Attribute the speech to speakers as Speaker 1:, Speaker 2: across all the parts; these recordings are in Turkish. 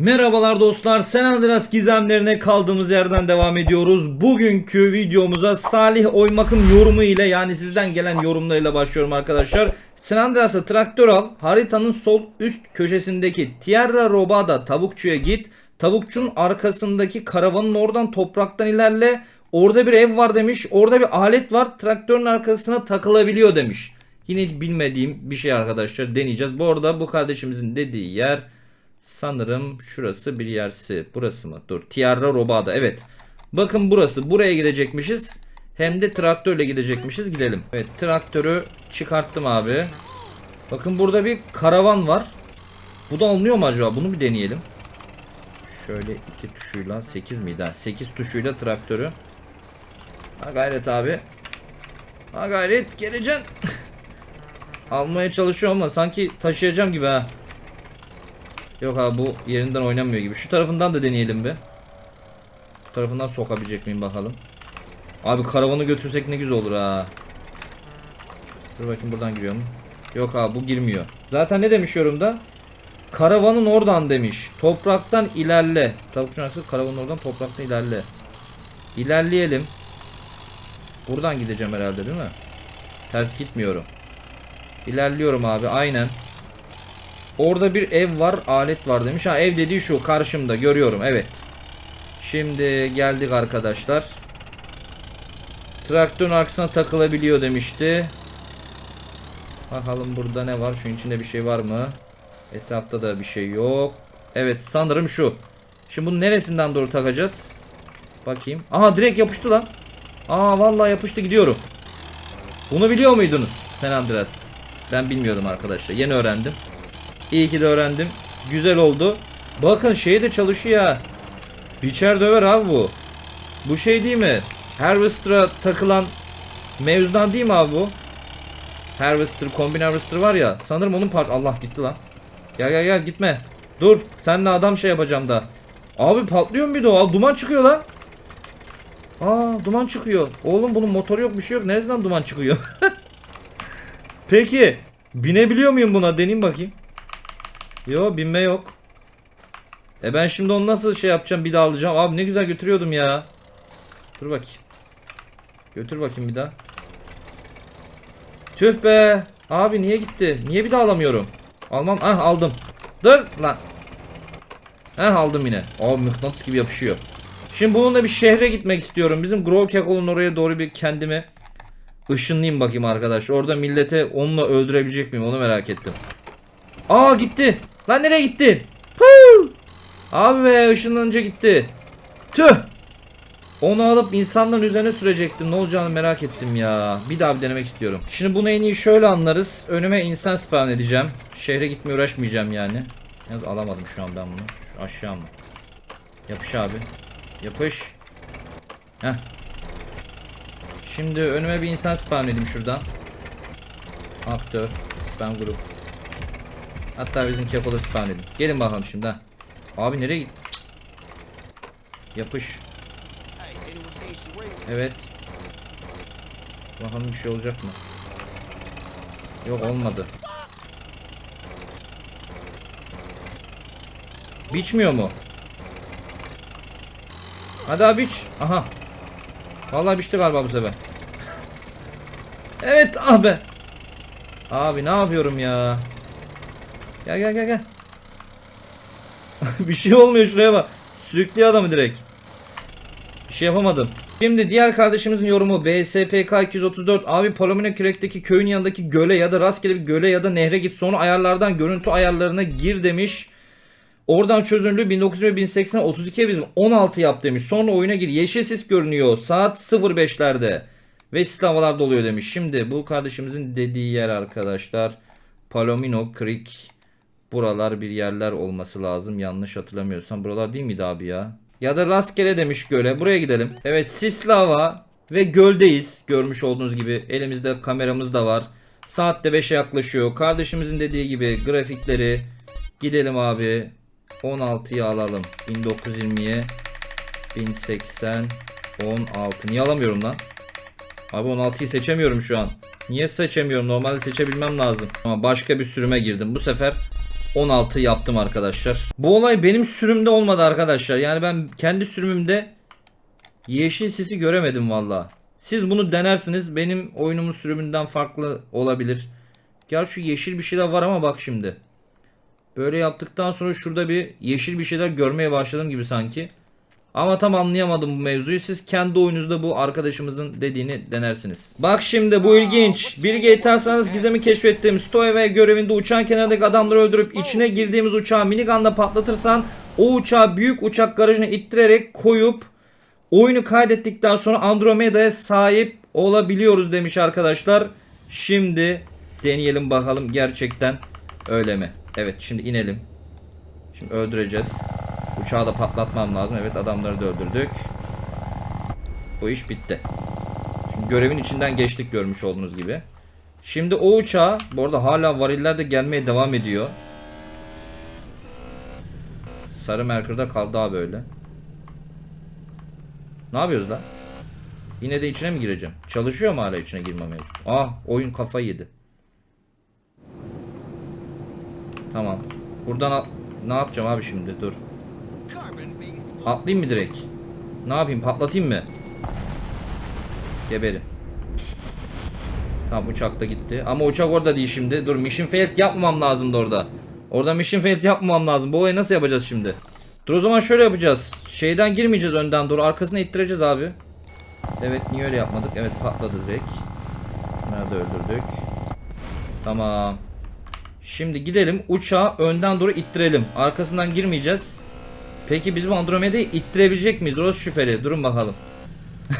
Speaker 1: Merhabalar dostlar. San Andreas gizemlerine kaldığımız yerden devam ediyoruz. Bugünkü videomuza Salih Oymak'ın yorumu ile yani sizden gelen yorumlarıyla başlıyorum arkadaşlar. San Andreas'a traktör al. Haritanın sol üst köşesindeki Tierra Robada tavukçuya git. Tavukçunun arkasındaki karavanın oradan topraktan ilerle. Orada bir ev var demiş. Orada bir alet var. Traktörün arkasına takılabiliyor demiş. Yine bilmediğim bir şey arkadaşlar deneyeceğiz. Bu arada bu kardeşimizin dediği yer Sanırım şurası bir yersi. Burası mı? Dur. Tierra Robada. Evet. Bakın burası. Buraya gidecekmişiz. Hem de traktörle gidecekmişiz. Gidelim. Evet traktörü çıkarttım abi. Bakın burada bir karavan var. Bu da alınıyor mu acaba? Bunu bir deneyelim. Şöyle iki tuşuyla 8 miydi? Ha, 8 tuşuyla traktörü. Ha gayret abi. Ha gayret geleceksin. Almaya çalışıyor ama sanki taşıyacağım gibi ha. Yok abi bu yerinden oynamıyor gibi. Şu tarafından da deneyelim bir. Bu tarafından sokabilecek miyim bakalım. Abi karavanı götürsek ne güzel olur ha. Dur bakayım buradan giriyor mu? Yok abi bu girmiyor. Zaten ne demiş yorumda? Karavanın oradan demiş. Topraktan ilerle. Tavukçun aksı karavanın oradan topraktan ilerle. İlerleyelim. Buradan gideceğim herhalde değil mi? Ters gitmiyorum. İlerliyorum abi aynen. Orada bir ev var, alet var demiş. Ha ev dediği şu karşımda görüyorum. Evet. Şimdi geldik arkadaşlar. Traktörün arkasına takılabiliyor demişti. Bakalım burada ne var? Şunun içinde bir şey var mı? Etrafta da bir şey yok. Evet sanırım şu. Şimdi bunu neresinden doğru takacağız? Bakayım. Aha direkt yapıştı lan. Aa vallahi yapıştı gidiyorum. Bunu biliyor muydunuz? Sen Andreas. Ben bilmiyordum arkadaşlar. Yeni öğrendim. İyi ki de öğrendim. Güzel oldu. Bakın şey de çalışıyor ya. Biçer döver abi bu. Bu şey değil mi? Harvester'a takılan mevzudan değil mi abi bu? Harvester, kombin harvester var ya. Sanırım onun part... Allah gitti lan. Gel gel gel gitme. Dur. Senle adam şey yapacağım da. Abi patlıyor bir de o? Duman çıkıyor lan. Aa duman çıkıyor. Oğlum bunun motoru yok bir şey yok. Nereden duman çıkıyor? Peki. Binebiliyor muyum buna? Deneyim bakayım. Yo binme yok. E ben şimdi onu nasıl şey yapacağım bir daha alacağım. Abi ne güzel götürüyordum ya. Dur bakayım. Götür bakayım bir daha. Tüh be. Abi niye gitti? Niye bir daha alamıyorum? Almam. Ah aldım. Dur lan. Heh aldım yine. Abi mıknatıs gibi yapışıyor. Şimdi bununla bir şehre gitmek istiyorum. Bizim Grove Kekol'un oraya doğru bir kendimi ışınlayayım bakayım arkadaş. Orada millete onunla öldürebilecek miyim onu merak ettim. Aa gitti. Lan nereye gittin? Huu! Abi be ışınlanınca gitti. Tüh. Onu alıp insanların üzerine sürecektim. Ne olacağını merak ettim ya. Bir daha bir denemek istiyorum. Şimdi bunu en iyi şöyle anlarız. Önüme insan spawn edeceğim. Şehre gitmeye uğraşmayacağım yani. Yalnız alamadım şu an ben bunu. Şu aşağı mı? Yapış abi. Yapış. Heh. Şimdi önüme bir insan spawn edeyim şuradan. Aktör. Spam grup. Hatta bizim kekoları spawn edin. Gelin bakalım şimdi ha. Abi nereye git? Yapış. Evet. Bakalım bir şey olacak mı? Yok olmadı. Biçmiyor mu? Hadi abi biç. Aha. Vallahi biçti galiba bu sefer. evet abi. Abi ne yapıyorum ya? Gel gel gel gel. bir şey olmuyor şuraya bak. Sürüklüyor adamı direkt. Bir şey yapamadım. Şimdi diğer kardeşimizin yorumu BSPK 234 abi Palomino Kürek'teki köyün yanındaki göle ya da rastgele bir göle ya da nehre git sonra ayarlardan görüntü ayarlarına gir demiş. Oradan çözünürlüğü 1920 1080 32'ye bizim 16 yap demiş. Sonra oyuna gir. Yeşil sis görünüyor. Saat 05'lerde. Ve sisli havalarda oluyor demiş. Şimdi bu kardeşimizin dediği yer arkadaşlar. Palomino Creek. Buralar bir yerler olması lazım. Yanlış hatırlamıyorsam. Buralar değil miydi abi ya? Ya da rastgele demiş göle. Buraya gidelim. Evet sisli hava ve göldeyiz. Görmüş olduğunuz gibi elimizde kameramız da var. Saatte 5'e yaklaşıyor. Kardeşimizin dediği gibi grafikleri gidelim abi. 16'yı alalım. 1920'ye 1080 16. Niye alamıyorum lan? Abi 16'yı seçemiyorum şu an. Niye seçemiyorum? Normalde seçebilmem lazım. Ama başka bir sürüme girdim. Bu sefer 16 yaptım arkadaşlar. Bu olay benim sürümde olmadı arkadaşlar. Yani ben kendi sürümümde yeşil sisi göremedim valla. Siz bunu denersiniz. Benim oyunumun sürümünden farklı olabilir. Gel şu yeşil bir şeyler var ama bak şimdi. Böyle yaptıktan sonra şurada bir yeşil bir şeyler görmeye başladım gibi sanki. Ama tam anlayamadım bu mevzuyu. Siz kendi oyununuzda bu arkadaşımızın dediğini denersiniz. Bak şimdi bu ilginç. Bir GTA San gizemi keşfettim. Stowaway görevinde uçağın kenarındaki adamları öldürüp içine girdiğimiz uçağı minigunla patlatırsan o uçağı büyük uçak garajına ittirerek koyup oyunu kaydettikten sonra Andromeda'ya sahip olabiliyoruz demiş arkadaşlar. Şimdi deneyelim bakalım gerçekten öyle mi? Evet şimdi inelim. Şimdi öldüreceğiz. Uçağı da patlatmam lazım. Evet adamları da öldürdük. Bu iş bitti. Şimdi görevin içinden geçtik görmüş olduğunuz gibi. Şimdi o uçağa bu arada hala variller de gelmeye devam ediyor. Sarı Merkür'de kaldı daha böyle. Ne yapıyoruz lan? Yine de içine mi gireceğim? Çalışıyor mu hala içine girme mevzusu? Ah oyun kafayı yedi. Tamam. Buradan ne yapacağım abi şimdi? Dur. Atlayayım mı direkt? Ne yapayım? Patlatayım mı? Geberi. Tamam uçak da gitti. Ama uçak orada değil şimdi. Dur mission failed yapmamam lazımdı orada. Orada mission failed yapmamam lazım. Bu olayı nasıl yapacağız şimdi? Dur o zaman şöyle yapacağız. Şeyden girmeyeceğiz önden doğru. Arkasına ittireceğiz abi. Evet niye öyle yapmadık? Evet patladı direkt. Şunları öldürdük. Tamam. Şimdi gidelim uçağı önden doğru ittirelim. Arkasından girmeyeceğiz. Peki biz bu Andromeda'yı ittirebilecek miyiz? Orası şüpheli. Durun bakalım.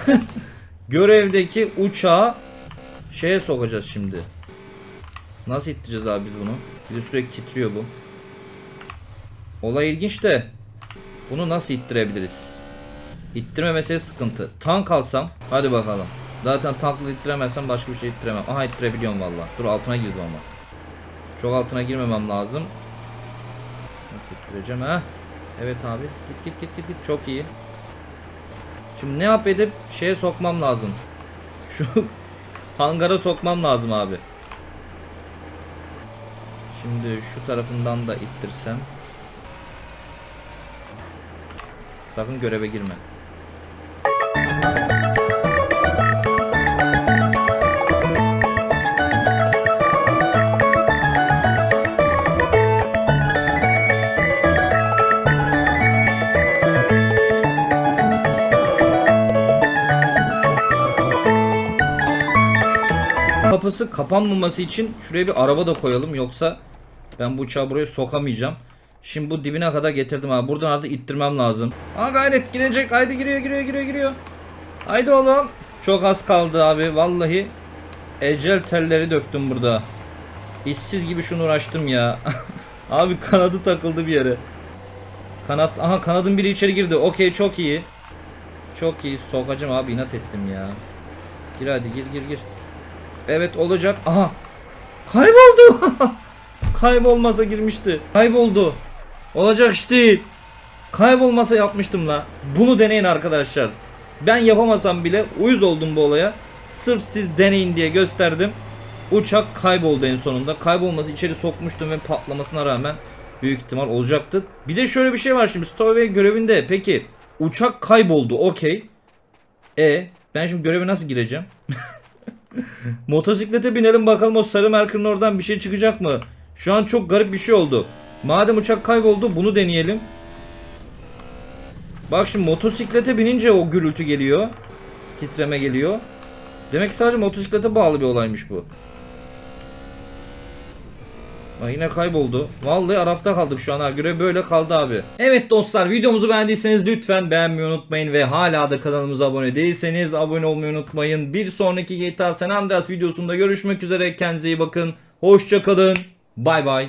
Speaker 1: Görevdeki uçağı şeye sokacağız şimdi. Nasıl ittireceğiz abi biz bunu? Bir de sürekli titriyor bu. Olay ilginç de bunu nasıl ittirebiliriz? İttirme meselesi sıkıntı. Tank alsam hadi bakalım. Zaten tankla ittiremezsem başka bir şey ittiremem. Aha ittirebiliyorum valla. Dur altına girdim ama. Çok altına girmemem lazım. Nasıl ittireceğim ha? Evet abi. Git git git git git. Çok iyi. Şimdi ne yap edip şeye sokmam lazım. Şu hangara sokmam lazım abi. Şimdi şu tarafından da ittirsem. Sakın göreve girme. Kapısı kapanmaması için şuraya bir araba da koyalım yoksa ben bu uçağı buraya sokamayacağım. Şimdi bu dibine kadar getirdim abi. Buradan artık ittirmem lazım. Aa gayret girecek. Haydi giriyor giriyor giriyor giriyor. Haydi oğlum. Çok az kaldı abi. Vallahi ecel telleri döktüm burada. İşsiz gibi şunu uğraştım ya. abi kanadı takıldı bir yere. Kanat aha kanadın biri içeri girdi. Okey çok iyi. Çok iyi. Sokacağım abi inat ettim ya. Gir hadi gir gir gir. Evet olacak. Aha. Kayboldu. Kaybolmasa girmişti. Kayboldu. Olacak iş değil. Kaybolmasa yapmıştım la. Bunu deneyin arkadaşlar. Ben yapamasam bile uyuz oldum bu olaya. Sırf siz deneyin diye gösterdim. Uçak kayboldu en sonunda. Kaybolması içeri sokmuştum ve patlamasına rağmen büyük ihtimal olacaktı. Bir de şöyle bir şey var şimdi. Stowaway görevinde peki uçak kayboldu okey. E ben şimdi göreve nasıl gireceğim? Motosiklete binelim bakalım o sarı merkürün oradan bir şey çıkacak mı? Şu an çok garip bir şey oldu. Madem uçak kayboldu bunu deneyelim. Bak şimdi motosiklete binince o gürültü geliyor. Titreme geliyor. Demek ki sadece motosiklete bağlı bir olaymış bu. Ha, yine kayboldu. Vallahi arafta kaldık şu an ha. Görev böyle kaldı abi. Evet dostlar videomuzu beğendiyseniz lütfen beğenmeyi unutmayın ve hala da kanalımıza abone değilseniz abone olmayı unutmayın. Bir sonraki GTA San Andreas videosunda görüşmek üzere. Kendinize iyi bakın. Hoşçakalın. Bay bay.